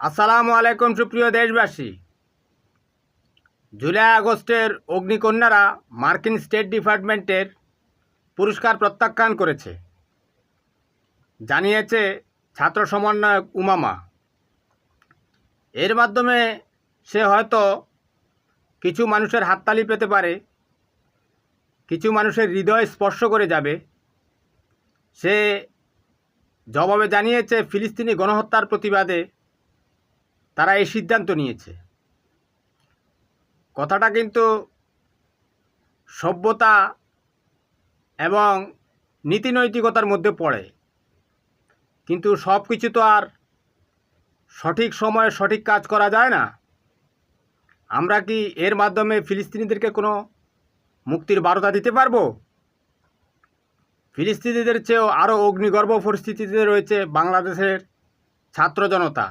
আসসালামু আলাইকুম, সুপ্রিয় দেশবাসী। জুলাই আগস্টের অগ্নিকন্যারা মার্কিন স্টেট ডিপার্টমেন্টের পুরস্কার প্রত্যাখ্যান করেছে। জানিয়েছে ছাত্র সমন্বয়ক উমামা। এর মাধ্যমে সে হয়তো কিছু মানুষের হাততালি পেতে পারে, কিছু মানুষের হৃদয় স্পর্শ করে যাবে। সে জবাবে জানিয়েছে, ফিলিস্তিনি গণহত্যার প্রতিবাদে তারা এই সিদ্ধান্ত নিয়েছে। কথাটা কিন্তু সভ্যতা এবং নীতিনৈতিকতার মধ্যে পড়ে। কিন্তু সব কিছু তো আর সঠিক সময়ে সঠিক কাজ করা যায় না। আমরা কি এর মাধ্যমে ফিলিস্তিনিদেরকে কোনো মুক্তির বার্তা দিতে পারব? ফিলিস্তিনিদের চেয়েও আরও অগ্নিগর্ভ পরিস্থিতিতে রয়েছে বাংলাদেশের ছাত্র জনতা।